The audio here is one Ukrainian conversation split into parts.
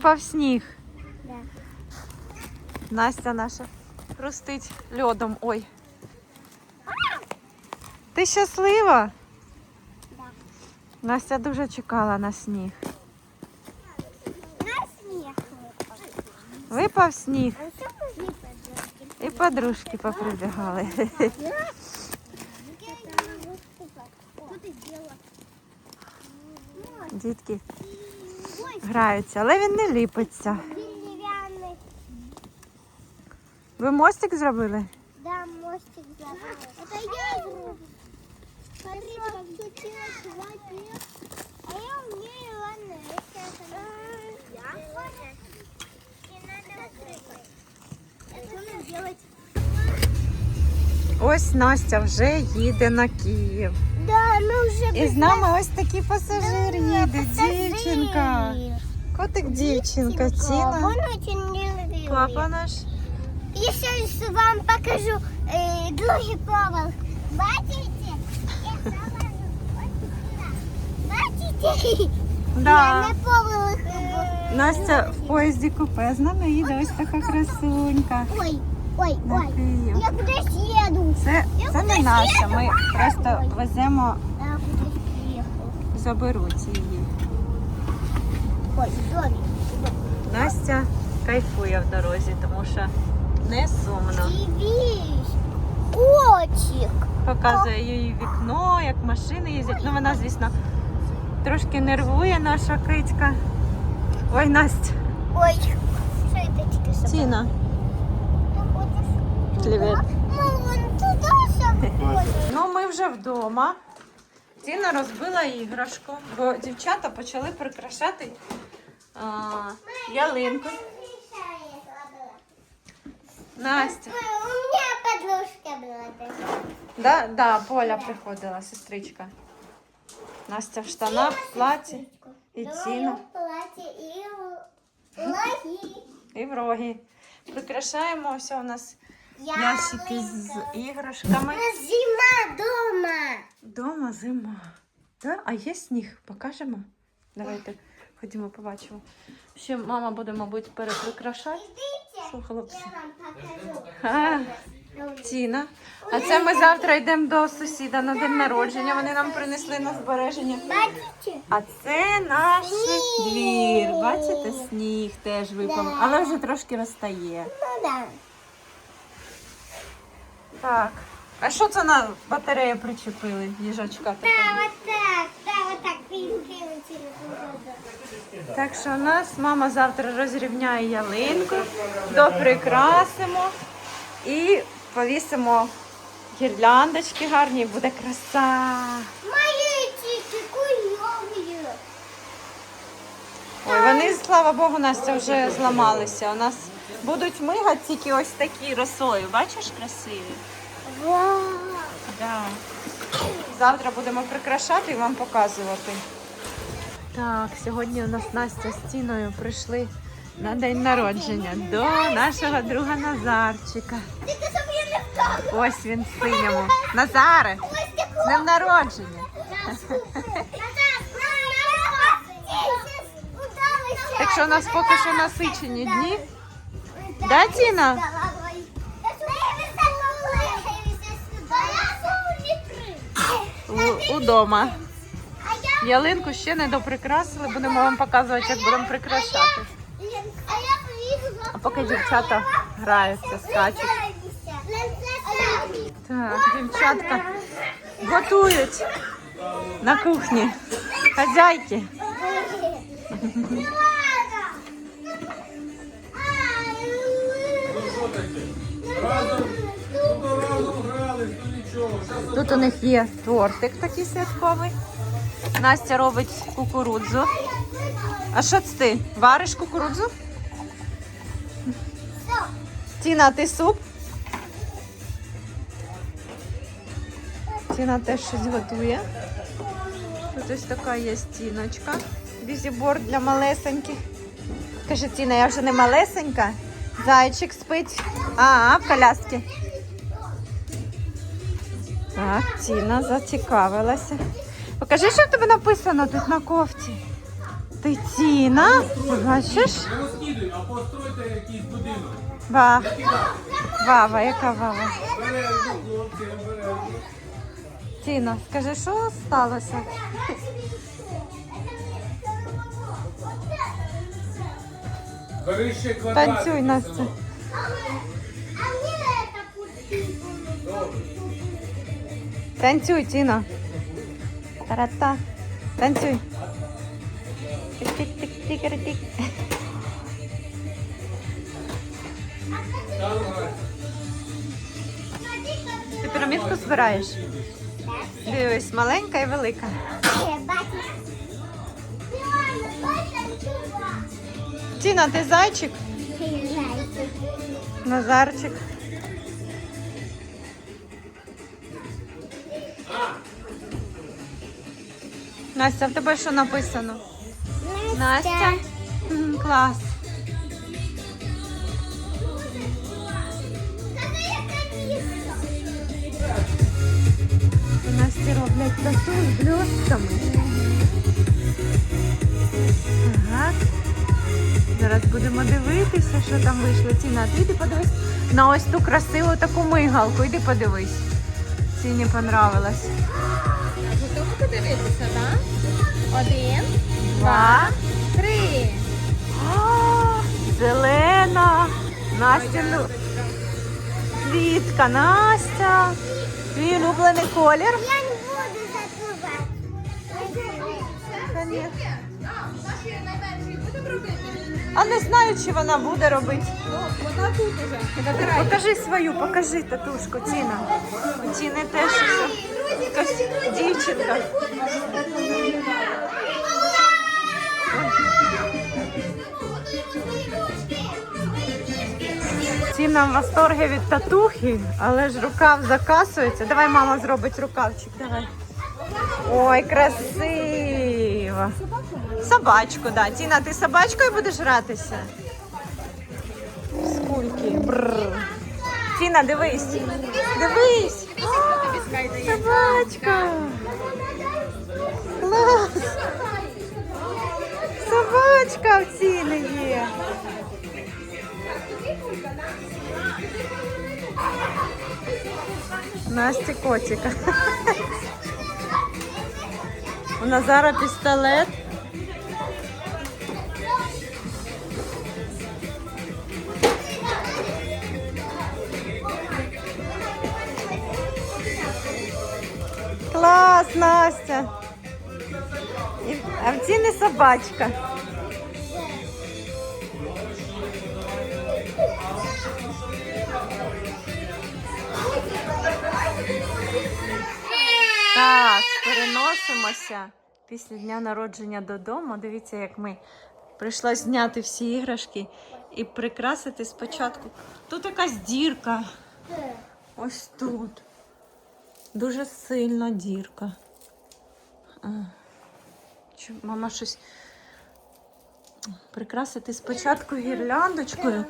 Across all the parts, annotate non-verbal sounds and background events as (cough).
Впав сніг. Да. Настя наша хрустить льодом. Ой. Ти щаслива? Да. Настя дуже чекала на сніг. На смех выпал. Випав сніг А что мы выпадем? і подружки поприбігали. (laughs) Что ты сделала? Дітки Ой, граються, але він не ліпиться. деревянный. Ви мостик зробили? Да, мостик забрал. Это я игру. Смотри, как случилось воде. А я умею ловить. Я тоже. И надо открыть. Это надо делать. Ось Настя вже їде на Київ. Да, мы уже І з нами ось такий пасажир їде, дівчинка. Котик дівчинка, Тіна. Он очень милый. Папа наш. Я сейчас вам покажу э, другий повод. Бачите? Я залажу ось сюди. Бачите? Я Да. на поволок. Настя в поїзді купе, з нами їде ось така красунька Ой, ой, на ой. Київ. Я кудись їду. Це, це не наша, ми просто веземо, Я кудись приїхав. заберуть її. Ой, домик. Настя кайфує в дорозі, тому що не сумно. Дивись. Котик. Показує їй вікно, як машини їздять. Ну вона, звісно, трошки нервує наша кицька. Ой, Настя, Ой, що це таке собака? Тіна. Привіт. Ну, ми вже вдома. Тіна розбила іграшку, бо дівчата почали прикрашати а, ялинку. Настя. У меня подружка такая. Да, да, Поля приходила, сестричка. Настя в штанах, в платі і Тіна. и логи. І в рогі. Прикрашаємо все у нас ящики з іграшками. Зима дома. Дома зима. Да? А є сніг? Покажемо? Давайте ходімо, побачимо. Ще мама буде, мабуть, переприкрашати. Що, хлопці? А, Тіна. А це ми завтра йдемо до сусіда на день народження. Вони нам принесли на збереження. А це наш двір. Бачите, сніг теж випав, але вже трошки розтає. Ну да. Так. А що це на батарею причепили? Їжачка Да, така. вот так. Да, вот так. Пин-пин, Так що у нас мама завтра розрівняє ялинку, доприкрасимо і повісимо гірляндочки гарні, буде краса. Ой, вони, слава Богу, Настя вже зламалися. У нас будуть мигати тільки ось такі росою. Бачиш, красиві? Вау. Да. Завтра будемо прикрашати і вам показувати. Так, сьогодні у нас Настя з Тіною прийшли на день народження до нашого друга Назарчика. Ось він в синьому. Назаре! З днем народження! Так що у нас поки що насичені дні. Да, Тіна? У- Удома. Ялинку ще не доприкрасили, будемо вам показувати, як будемо прикрашати. А поки дівчата граються, скачуть. Так, дівчатка готують на кухні. Хазяйки. Тут у них є тортик такий святковий. Настя робить кукурудзу. А що це ти? Вариш кукурудзу? Тіна, ти суп? Тіна теж щось готує. Тут ось така є стіночка. Бізіборд для малесеньких. Каже, Тіна, я вже не малесенька. Зайчик спить. А, в коляскі. Так, Тіна зацікавилася. Покажи, що в тебе написано тут на кофті. Ти Тіна, бачиш? Розкидуй, а постройте якийсь будинок. Ва. Вава, яка вава? Обережно, хлопці, обережно. Тіна, скажи, що сталося? Бери ще квадрат. Танцюй, Настя. А мне это пустить. Добре. Танцюй, Тіна. Тарата. Танцюй. Тик-тик-тик-тик-тик. Ти пірамідку збираєш? Дивись, маленька і велика. Тіна, ти зайчик? Назарчик. Настя, в тебе що написано? Настя. М, Клас. У Насті роблять тату з блістками. Так. Зараз будемо дивитися, що там вийшло. Ціна, ти йди подивись на ось ту красиву таку мигалку. Йди подивись. Ціні понравилось. Готові подивитися, так? Один, Два. три. А, Зелена. Настя, ну. Квітка, Настя. Твій улюблений колір. Я не буду найменші будемо робити? А не знаю, чи вона буде робити. Вона тут уже. Покажи свою, покажи татушку, Тіна. У Тіни теж якась дівчинка. Тіна в восторгі від татухи, але ж рукав закасується. Давай мама зробить рукавчик. Давай. Ой, красиво. Собачку, да. Тіна, ти собачкою будеш гратися? Скульки. Бррр. Тіна, дивись. Дивись. О, собачка. Клас. Собачка в Тіни є. Насті котика. У Назара пістолет. Клас, Настя. І- А в Тіни собачка. Так, переносимося після дня народження додому. Дивіться, як ми прийшлось зняти всі іграшки і прикрасити спочатку. Тут якась дірка. Ось тут. Дуже сильна дірка. Чу- Мама щось прикрасити спочатку гірляндочкою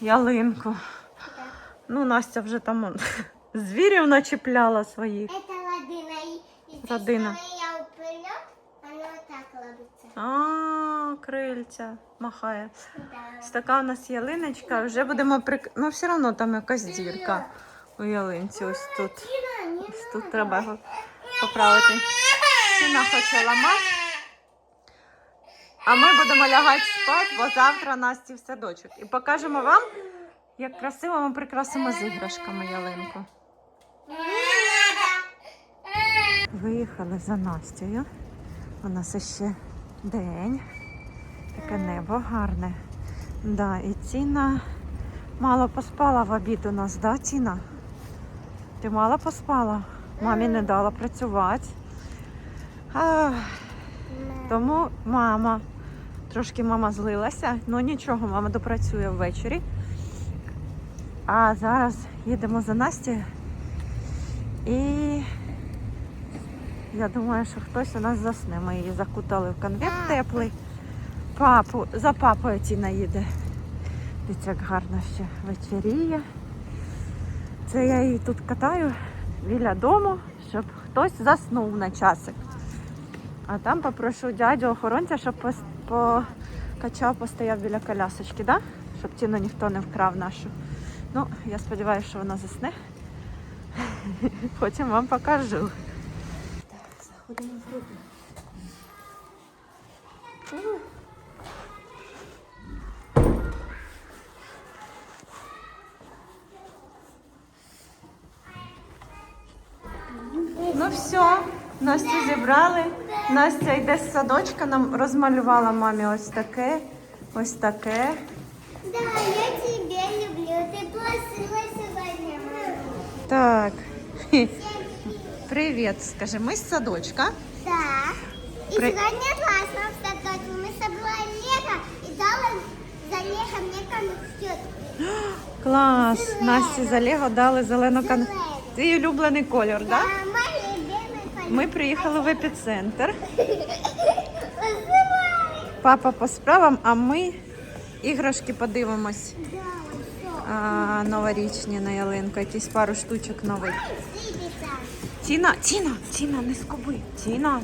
ялинку. Ну, Настя вже там (laughs) звірів начепляла своїх. Это ладина. Ловится. А, крильця махає. Ось така у нас ялиночка. Вже будемо прик... Ну, все одно там якась дірка у ялинці. Ось тут. Ось тут треба його поправити. Сина хоче ламати. А ми будемо лягати спати, бо завтра Насті в садочок. І покажемо вам, як красиво ми прикрасимо з іграшками ялинку. Виїхали за Настею. У нас ще день. Таке небо гарне. Да, і Ціна мало поспала в обід у нас, да, Ціна? Ти мало поспала? Мамі не дала працювати. А, тому мама. Трошки мама злилася, ну нічого, мама допрацює ввечері. А зараз їдемо за Настю. І я думаю, що хтось у нас засне. Ми її закутали в конверт теплий. Папу, за папою Тіна їде. Дивіться, як гарно ще вечеріє. Це я її тут катаю біля дому, щоб хтось заснув на часик. А там попрошу дядю охоронця, щоб покачав, постояв біля колясочки, да? щоб Тіну ніхто не вкрав нашу. Ну, я сподіваюся, що вона засне. (laughs) Потім вам покажу. Так, заходимо в групу. Настю зібрали. Настя йде з садочка, нам розмалювала мамі ось таке, ось таке. Да, я тебя люблю. Ты просила сегодня, мама. Так. (laughs) Привіт, скажи, ми з садочка. Да. И При- сегодня классно в садочке. Мы собрали лего и дала за лего мне конфет. (gasps) Клас. Насті за Лего дали зелену кон... Твій улюблений колір, так? Да? Да, мой любимый конфет. Ми приїхали в епіцентр. Посылай. Папа по справам, а ми іграшки подивимось. Да, вот всё. А, новорічні на ялинку, якісь пару штучок нових. Сыпется. Тіна, Тіна, Тіна, не скуби. Тіна.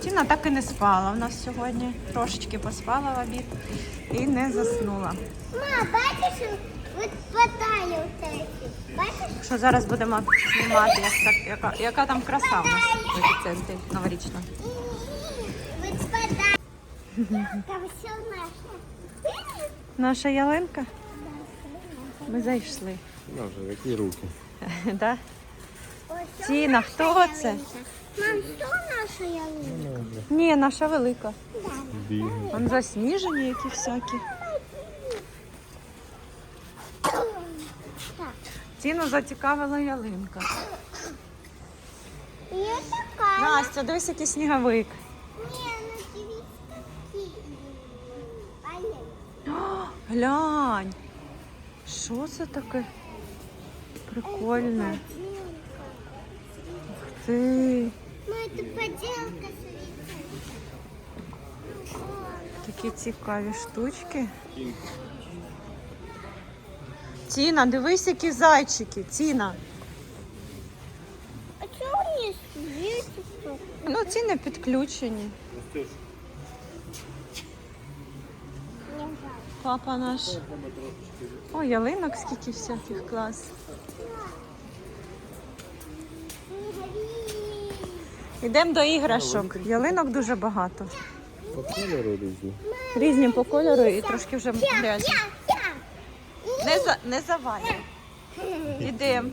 Тіна так і не спала в нас сьогодні. Трошечки поспала в обід і не заснула. Ма, бачиш, от у. Бачиш? Що зараз будемо знімати, як так, яка, яка там краса у нас в епіцентрі новорічна. Там все наше. Наша ялинка. Ми зайшли. Боже, які руки. (laughs) Да? Ось Тіна, хто це? Мам, що наша ялинка? Ні, наша велика. Бігає. Там засніжені які всякі. Так. Тіну зацікавила ялинка. Я така. Настя, дивись, який сніговик. Ні, ну дивись, які. О, глянь. Що це таке? Прикольне. Ух ти. Ну, это поделка. Такі цікаві штучки. Тіна, дивись, які зайчики. Тіна. А что у них? Ну, ці не підключені. Папа наш. О, ялинок скільки всяких клас. Йдемо до іграшок. Ялинок дуже багато. По кольору різні. Різні по кольору і трошки вже грязні. Не, за, не завалюй. Ідемо.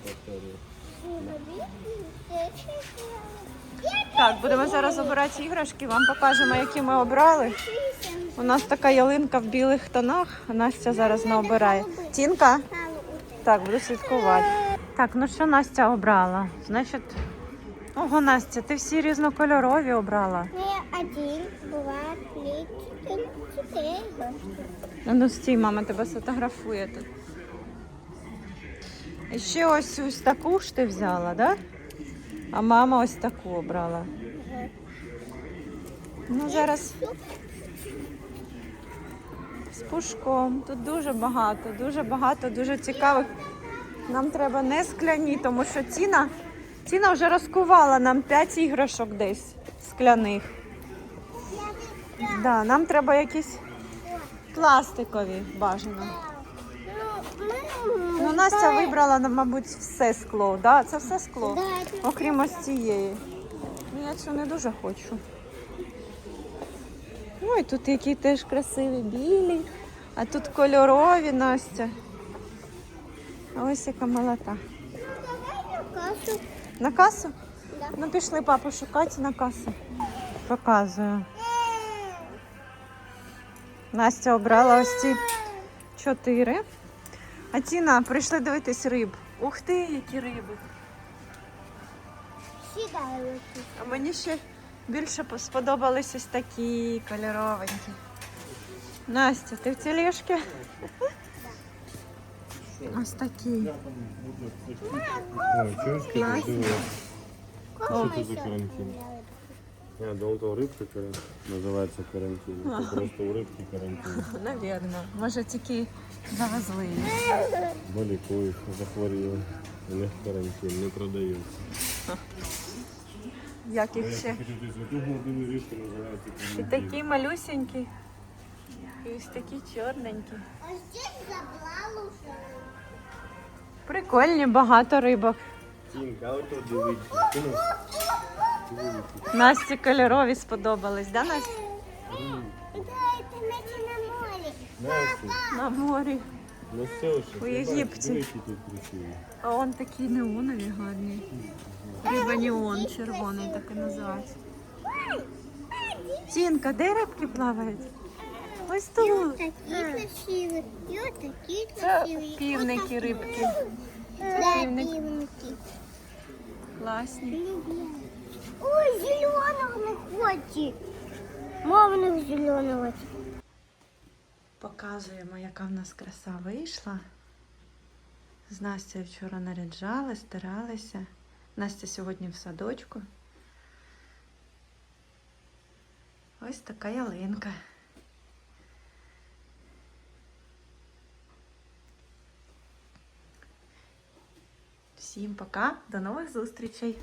Так, будемо зараз обирати іграшки, вам покажемо, які ми обрали. У нас така ялинка в білих тонах, а Настя зараз не обирає. Тінка? Так, буду слідкувати. Так, ну що Настя обрала? Значить, ого, Настя, ти всі різнокольорові обрала. Ну, один, два, три, игрушки. А Ну стій, мама тебе сфотографує тут. І ще ось ось таку ж ти взяла, да? А мама ось таку обрала. Ну, зараз з пушком. Тут дуже багато, дуже багато, дуже цікавих. Нам треба не скляні, тому що Тіна, Тіна вже розкувала нам 5 іграшок десь скляних. Да, нам треба якісь пластикові бажано. Ну, мы... Ну, Настя вибрала, мабуть, все скло. Да? Це все скло. Окрім ось цієї. Ну, я цю не дуже хочу. Ой, тут які теж красиві білі, а тут кольорові Настя. А ось яка молота. на кассу. На касу? Да. Ну, пішли папу шукати на касу. Показую. Настя обрала ось ці чотири. А Тіна, прийшли дивитись риб. Ух ти, які риби. А мені ще більше сподобались ось такі кольоровенькі. Настя, ти в тележці? Ось такі. Класно. Що це за карантин? Я думав, то рибка карантин. Називається карантин. Це просто у рибки карантин. Навірно. Може тільки завезли. Болікують, захворіли. У них карантин, не продаються. Як їх ще? Рибки називається І карантин. такі малюсенькі. І ось такі чорненькі. А здесь забрал уже. Прикольні, багато рибок. Тінка, а ото дивіться. Ти дивіться. Насті кольорові сподобались, да, Настя? Да, это Настя на море. Настя, На морі. ну все ж. У Єгипті. Дивіться тут красиво. А он такі неонові гарні. Риба неон червоний, так і називається. Тінка, де рибки плавають? Ось тут. Такие красивые. И вот такие Це красивые. півники рибки. Да, пивник. пивники. Класні. Ой, зеленого не хочет. Мамных зеленого. Показуємо, яка в нас краса вийшла. З Настю вчора наряджали, старалися. Настя сьогодні в садочку. Ось така ялинка. Всім пока, до нових зустрічей!